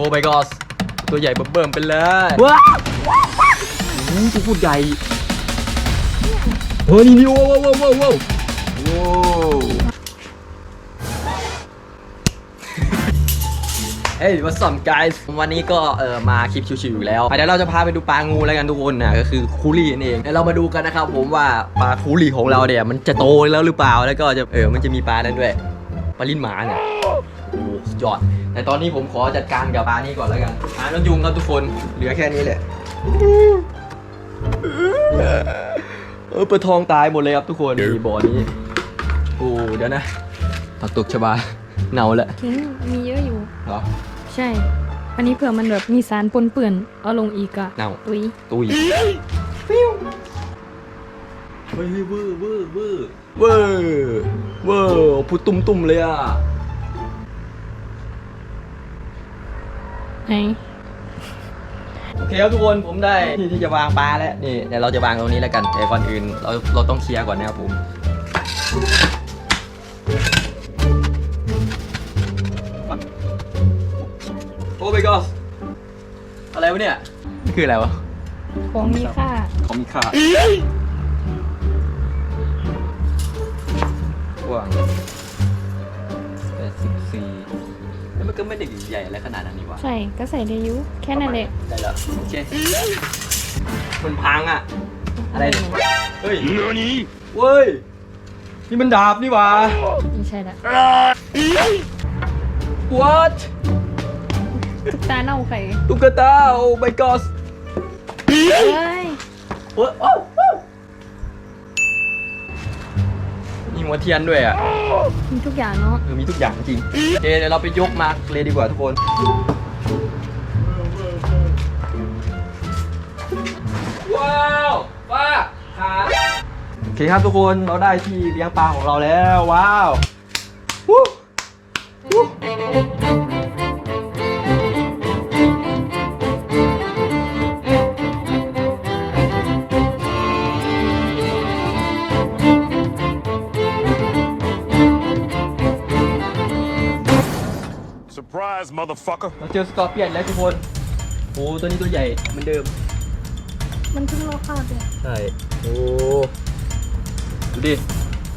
อ้ไปกอสตัวใหญ่เบิ่มๆไปเลยว้าวโอ้ตัวพูดใหญ่เฮ้ยนี่นี่ว้าวว้าวว้าวว้าวว้าวเฮ้ยวัสดุ guys วันนี้ก็เออมาคลิปชิวๆอยู่แล้วอะเดี๋ยวเราจะพาไปดูปลางูแล้วกันทุกคนนะก็คือคูลี่นั่นเองเดี๋ยวเรามาดูกันนะครับผมว่าปลาคูลี่ของเราเนี่ยมันจะโตแล้วหรือเปล่าแล้วก็จะเออมันจะมีปลานั้นด้วยปลาลิ้นหมาเนี่ยโอ้สุดยอด แต่ตอนนี้ผมขอจัดการกับปลานี้ก่อนแล้วกันปลานกยุงครับทุกคนเหลือแค่นี้แหละเออปลาทองตายหมดเลยครับทุกคนนี่บ่อนี้โอ้เดี๋ยวนะผักตกชบาเน่าแล้วทิ้งมีเยอะอยู่เหรอใช่ อันนี้เผื่อมันแบบมีสารปนเปื้อนเอาลงอีกอะเน่าตุยตุยเฮ้ยเวอร์เวอร์เวอร์เวอร์เวอร์พูดตุ้มตุ้มๆเลยอะ ไหนโอเคครับทุกคนผมได้ที่ที่จะวางปลาแล้วนี่เดี๋ยวเราจะวางตรงนี้แล้วกันแต่ก่อนอื่นเราเราต้องเคลียร์ก่อนนะครับผมโอ้ my god อะไรวะเนี่ยนี่คืออะไรวะของมีค่าของมีค่ากว้างแปดสิบสี่แล้ว มันก็ไม่ได้ใหญ่อะไรขนาดนั้นนี่หวะใช่ก็ใส่ได้อยุแค่นั้นแหละได้แล้วโอเคมันพังอะ อะไรเนี่ยเฮ้ยเว้ย นี่มันดาบนี่หว่า ไม่ใช่ละ what ทุกตาเน่าไข่ตุ๊กตาโอ้ my god เฮ้ย เว้ยโอ้ มีหัวเทียนด้วยอะมีทุกอย่างเนาะเออมีทุกอย่างจริงโอเคเดี๋ยวเราไปยกมาเลยดีกว่าทุกคนว้าวป้าขาโอเคครับทุกคนเราได้ที่เลี้ยงปลาของเราแล้วว้าววู้วู้ motherfucker. เราเจอสกอร์เปียนแล้วทุกคนโอ้ตัวนี้ตัวใหญ่เหมือนเดิม มันเพิ่งลอกคราบเลยใช่ โอ้ดูดิ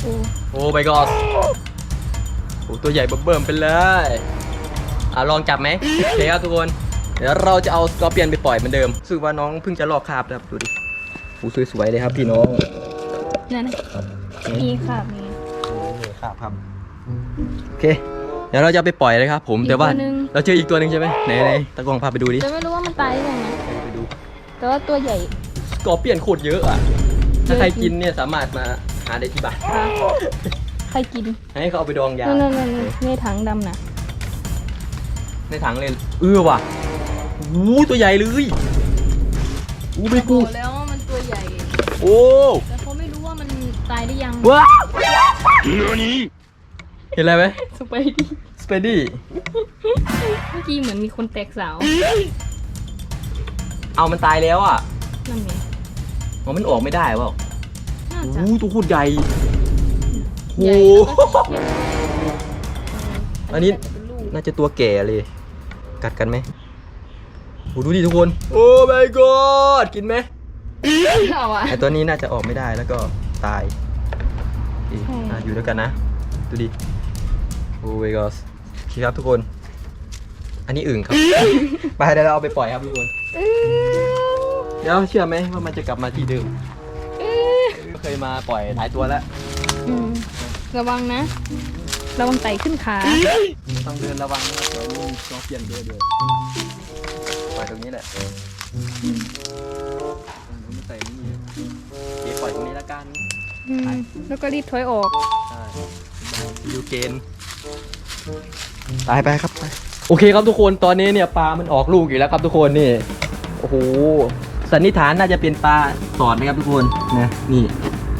โอ้โอ้ my god โอ้ตัวใหญ่เบิ่มๆไปเลยอะลองจับไหมโอเคครับทุกคน เดี๋ยวเราจะเอาสกอร์เปียนไปปล่อยเหมือนเดิมรู้สึกว่าน้องเพิ่งจะลอกคราบนะครับดูดิโอ้สวยๆเลยครับพี่น้องนั่นนะมีคราบมีครับครับ โอเคเดี๋ยวเราจะเอาไปปล่อยเลยครับผมอีกแต่ว่าตัวหนึ่ง เราเจออีกตัวหนึ่งใช่ไหมไหนไหนตะกล้องพาไปดูดิจะไม่รู้ว่ามันตายยังไงไปดูแต่ว่าตัวใหญ่สกอร์เปียนโคตรเยอะอะถ้าใครกินเนี่ยสามารถมาหาได้ที่บ้านค่ะใครกินให้เขาเอาไปดองยานั่นนั่นนั่นในถังดำนะในถังเลยเออว่ะโอ้ตัวใหญ่เลยอู้ไปกูแล้วว่ามันตัวใหญ่ โอ้แต่เขาไม่รู้ว่ามันตายได้ยังว้าว Nani? เห็นอะไรไหมสไปดี้สเปดดี้เมื่อกี้เหมือนมีคนแตกสาวเอามันตายแล้วอะนั่นไงอ๋อมันออกไม่ได้เปล่าน่าโอ้จะโหตัวโคตรใหญ่โอ้ใหญ่โหแล้วก็เขียวอันนี้เป็นลูกน่าจะตัวแก่เลย กัดกันไหมโอ้ดูดิทุกคน โอ้ my god กินไหมเอาอะ ไอตัวนี้น่าจะออกไม่ได้แล้วก็ตายโอเคใช่ อะอยู่ด้วยกันนะ ดูดิ โอ้ my god โอเคครับทุกคน อันนี้อึ่งครับ ไปเดี๋ยวเราเอาไปปล่อยครับทุกคน เดี๋ยวเชื่อไหมว่ามันจะกลับมาที่เดิมเคยมาปล่อยหลายตัวแล้วอืมระวังนะ ระวังไต่ขึ้นขาต้องเดินระวังนะครับเดี๋ยวนี้มีตัวเปลี่ยนเยอะเลยปล่อยตรงนี้แหละไม่ใส่นี่เดี๋ยวปล่อยตรงนี้ละกัน อืมแล้วก็รีบถอยออก ใช่ยูเกน ตายไปครับไปโอเคครับทุกคนตอนนี้เนี่ยปลามันออกลูกอีกแล้วครับทุกคนนี่โอ้โหสันนิษฐานน่าจะเป็นปลาสอดนะครับทุกคนนะนี่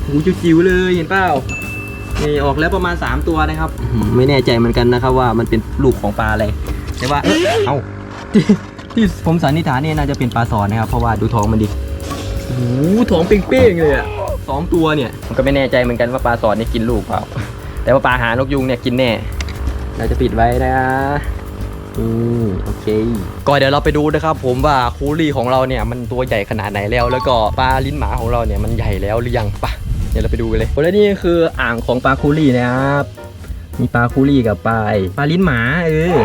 โอ้โหจิ๋วๆเลยเห็นเปล่านี่ออกแล้วประมาณ 3 ตัวนะครับอื้อหือไม่แน่ใจเหมือนกันนะครับว่ามันเป็นลูกของปลาอะไรแต่ว่าเอ้ยเอ้าที่ที่ผมสันนิษฐานเนี่ยน่าจะเป็นปลาสอดนะครับ เพราะว่าดูท้องมันดิโอ้โหท้องเป้งๆเลยอะสองตัวเนี่ยผมก็ไม่แน่ใจเหมือนกันว่าปลาสอดเนี่ยกินลูกเปล่า แต่ว่าปลาหานกยุงเนี่ยกินแน่ เราจะปิดไว้นะอืมโอเคก็เดี๋ยวเราไปดูนะครับ ผมว่าคูรี่ของเราเนี่ยมันตัวใหญ่ขนาดไหนแล้ว แล้วก็ปลาลิ้นหมาของเราเนี่ยมันใหญ่แล้วหรือยังปะเดี๋ยวเราไปดูกันเลยและนี่คืออ่างของปลาคูรี่นะครับมีปลาคูรี่กับปลาไอ้ปลาลิ้นหมาเออ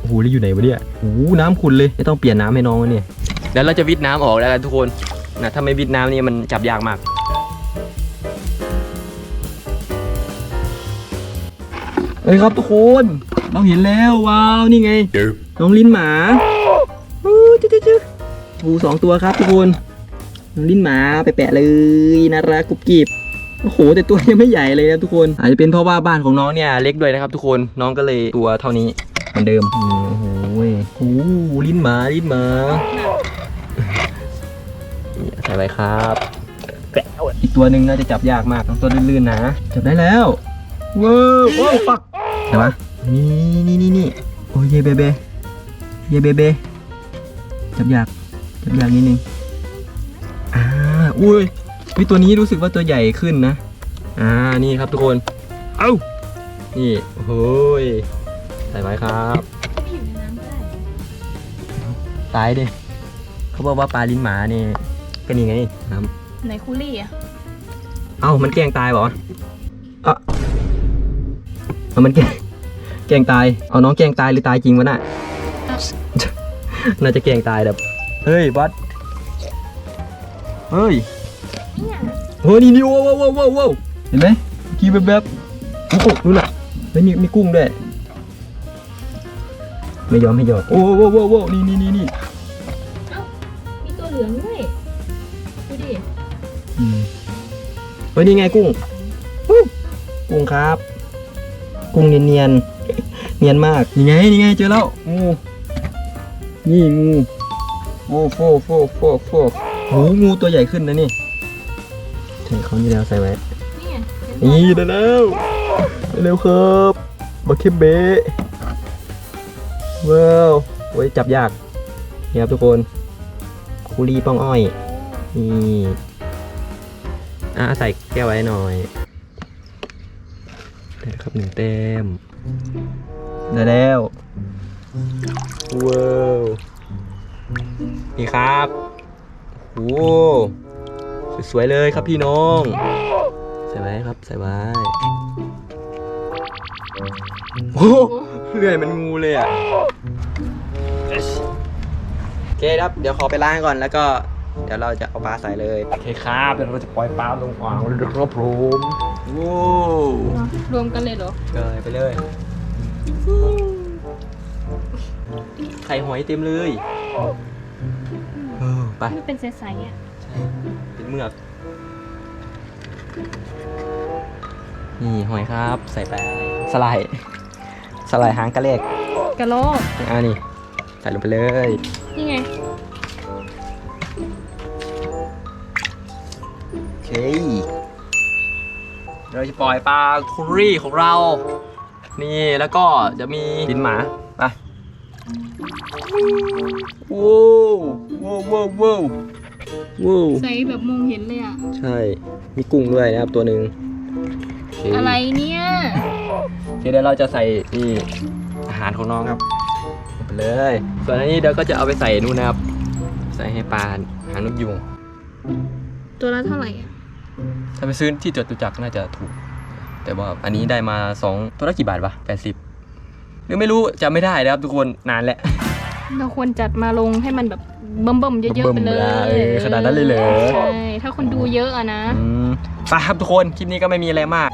โอ้โหแล้วอยู่ไหนวะเนี่ยโอ้โหน้ำขุ่นเลยไม่ต้องเปลี่ยนน้ำให้น้องแล้วเนี่ยเดี๋ยวเราจะวิทน้ำออกแล้วกันทุกคนนะถ้าไม่วิทน้ำนี่มันจับยากมาก เอ้ยครับทุกคนเราเห็นแล้วว้าวนี่ไงน้องลิ้นหมาอู้จิ๊ดจิ๊ดจิ๊ดปูสองตัวครับทุกคนน้องลิ้นหมาไปแปะเลยน่ารักกุบกิบโอ้โหแต่ตัวยังไม่ใหญ่เลยนะทุกคน อาจจะเป็นเพราะว่าบ้านของน้องเนี่ยเล็กด้วยนะครับ ทุกคนน้องก็เลยตัวเท่านี้เหมือนเดิมอืมโอ้โหเว้ยโอ้โหลิ้นหมาลิ้นหมานี่ใส่ไว้ครับแปะเอาอีกตัวหนึ่งน่าจะจับยากมากต้องตัวลื่นๆนะจับได้แล้วว้าวว้าวปัก ใช่ปะนี่นี่นี่นี่โอ้ยเยเบเบเยเบเบจับยากจับยากนิดนึงอ่าอุ้ยวิตัวนี้รู้สึกว่าตัวใหญ่ขึ้นนะอ่านี่ครับทุกคน เอ้านี่โอ้โหยใส่ไว้ครับอยู่ในน้ำได้ตายดิเขาบอกว่าปลาลิ้นหมานี่ก็นี่ไงน้ไหนคูลี่อะำเอ้ามันแกล้งตายเปล่าวะอะเอามันแกล้งแก ล้งตาย เอาน้องแกล้งตายหรือตายจริงวะน่ะ น่าจะแกล้งตายแบบ เฮ้ยบอสเฮ้ยเนี่ยโอ้นี่นี่ว้าวว้าวว้าวว้าวเห็นไหมเมื่อกี้แบบแบบโอ้โหนู่นน่ะแล้วมีมีกุ้งด้วย ไม่ยอมไม่ยอม โอ้โหว้าวว้าวว้าวนี่นี่นี่นี่มีตัวเหลืองด้วย ดูดิอืมเฮ้ยนี่ไงกุ้งฮู้กุ้งครับ กุ้งเนียนเนียนๆเนียนมากนี่ไงนี่ไงเจอแล้วงูนี่งูโอ้โฟโฟโฟโฟโอ้งูตัวใหญ่ขึ้นนะนี่ใช่เขานี่แล้วใส่ไว้นี่ไงนี่ได้แล้วได้เร็วครับบักเคมเบะว้าวโอ้ยจับยากนี่ครับทุกคนคูรีป้องอ้อยนี่อะใส่แก้วไว้หน่อยได้ครับหนึ่งเต็ม ได้แล้วว้าวนี่ครับโอ้สวยๆเลยครับพี่น้อง ใส่ไว้ครับใส่ไว้โอ้โหเลื่อยมันงูเลยอะโอเคครับ เดี๋ยวขอไปล้างก่อนแล้วก็ เดี๋ยวเราจะเอาปลาใส่เลยโอเคครับเดี๋ยวเราจะปล่อยปลาลงอ่างเลยครับผมโว้รวมกันเลยเหรอเกยไปเลย ไข่หอยเต็มเลยเออไปมันเป็นใสๆอะใช่เป็นเมือก นี่หอยครับ ใส่ไปสไลด์สไลด์หางกระเลกกระโลกอ่านี่ ใส่ลงไปเลย นี่ไง โอเค เราจะปล่อยปลาคุรี่ของเรา นี่แล้วก็จะมีดินหมาไปว้าวว้าวว้าวว้าวว้าวใสแบบมองเห็นเลยอะ ใช่ มีกุ้งด้วยนะครับตัวหนึ่งโเคอะไรเนี่ย โอเคเดี๋ยวเราจะใส่นี่อาหารของน้องครับลงไปเลย ส่วนอันนี้เดี๋ยวก็จะเอาไปใส่นู่นนะครับ ใส่ให้ปลาหางนกยุงตัวละเท่าไหร่อะ ถ้าไปซื้อที่จตุจักรน่าจะถูก แต่ว่าอันนี้ได้มาสองตัวละกี่บาทวะแปดสิบหรือไม่รู้จำไม่ได้นะครับทุกคนนานแล้วเราควรจัดมาลงให้มันแบบเบิ่มๆเยอะๆไปเลเบิ่มๆเลยยขนาดนั้นเลยเหรอใช่ถ้าคนดูเยอะอะนะอืมไปครับทุกคนคลิปนี้ก็ไม่มีอะไรมาก